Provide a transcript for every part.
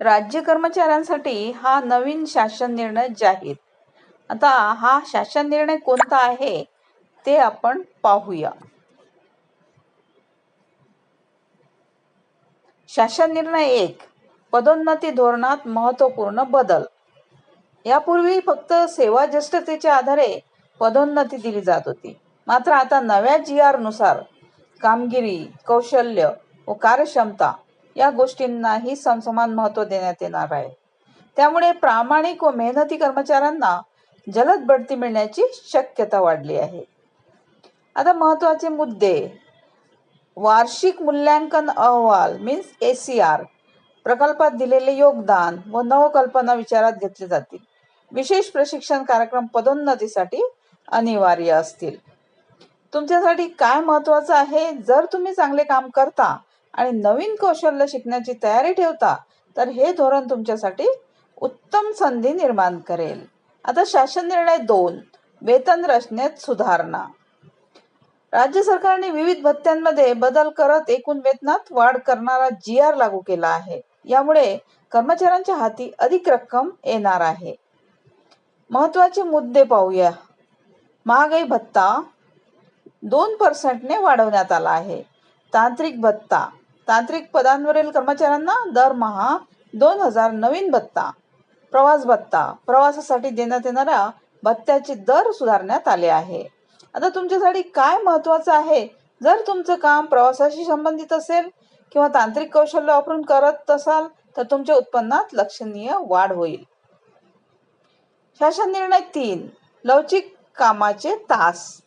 राज्य कर्मचाऱ्यांसाठी हा नवीन शासन निर्णय जाहीर. आता हा शासन निर्णय कोणता आहे ते आपण पाहूया. शासन निर्णय एक पदोन्नती धोरणात महत्त्वपूर्ण बदल. यापूर्वी फक्त सेवा ज्येष्ठतेच्या आधारे पदोन्नती दिली जात होती. मात्र आता नव्या जी आरनुसार कामगिरी कौशल्य व कार्यक्षमता या गोष्टींनाही समसमान महत्त्व देण्यात येणार आहे. त्यामुळे प्रामाणिक व मेहनती कर्मचाऱ्यांना जलद बढती मिळण्याची शक्यता वाढली आहे. आता महत्त्वाचे मुद्दे. वार्षिक मूल्यांकन अहवाल मीन्स ए सी आर प्रकल्पात दिलेले योगदान व नवकल्पना विचारात घेतले जातील. विशेष प्रशिक्षण कार्यक्रम पदोन्नतीसाठी अनिवार्य असतील. तुमच्यासाठी काय महत्वाचं आहे? जर तुम्ही चांगले काम करता आणि नवीन कौशल्य शिकण्याची तयारी ठेवता तर हे धोरण तुमच्यासाठी उत्तम संधी निर्माण करेल. आता शासन निर्णय दोन वेतन रचनेत सुधारणा. राज्य सरकारने विविध भत्त्यांमध्ये बदल करत एकूण वेतनात वाढ करणारा जी आर लागू केला आहे. यामुळे कर्मचाऱ्यांच्या हाती अधिक रक्कम येणार आहे. महत्त्वाचे मुद्दे पाहूया. महागाई भत्ता दोन पर्सेंटने वाढवण्यात आला आहे. तांत्रिक भत्ता तांत्रिक पदांवरील कर्मचाऱ्यांना दरमहा दोन हजार नवीन भत्ता प्रवास भत्ता प्रवासासाठी देण्यात येणाऱ्या भत्त्याचे दर सुधारण्यात आले आहे. आता तुमच्यासाठी काय महत्वाचं आहे? जर तुमचं काम प्रवासाशी संबंधित असेल किंवा तांत्रिक कौशल्य वापरून करत असाल तर तुमच्या उत्पन्नात लक्षणीय वाढ होईल. शासन निर्णय तीन लवचिक कामाचे तास.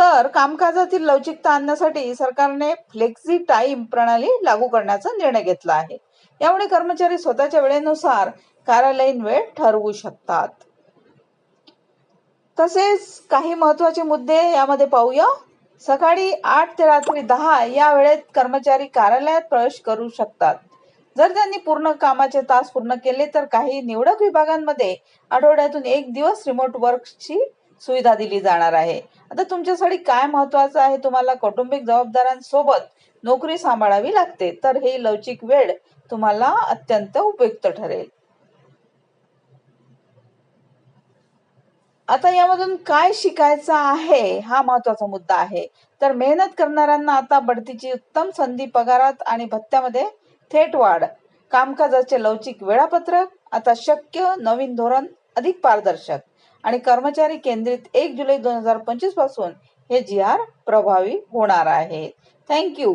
तर कामकाजातील लवचिकता आणण्यासाठी सरकारने फ्लेक्झी टाइम प्रणाली लागू करण्याचा निर्णय घेतला आहे. यामुळे कर्मचारी स्वतःच्या वेळेनुसार कार्यालयीन वेळ ठरवू शकतात. तसेच काही महत्त्वाचे मुद्दे यामध्ये पाहूया. सकाळी आठ ते रात्री दहा या वेळेत कर्मचारी कार्यालयात प्रवेश करू शकतात. जर त्यांनी पूर्ण कामाचे तास पूर्ण केले तर काही निवडक विभागांमध्ये आठवड्यातून एक दिवस रिमोट वर्कची सुविधा दिली जाणार आहे. आता तुमच्यासाठी काय महत्वाचं आहे? तुम्हाला कौटुंबिक जबाबदाऱ्यांसोबत नोकरी सांभाळावी लागते. तर हे लवचिक वेळ तुम्हाला अत्यंत उपयुक्त ठरेल. आता यामधून काय शिकायचं आहे? हा महत्त्वाचा मुद्दा आहे. तर मेहनत करणाऱ्यांना आता बढतीची उत्तम संधी पगारात आणि भत्त्यामध्ये थेट वाढ. कामकाजाचे लवचिक वेळापत्रक आता शक्य नवीन धोरण अधिक पारदर्शक. आणि कर्मचारी केंद्रित एक जुलै दोन हजार पंचवीसपासून हे जी आर प्रभावी होणार आहे. थँक्यू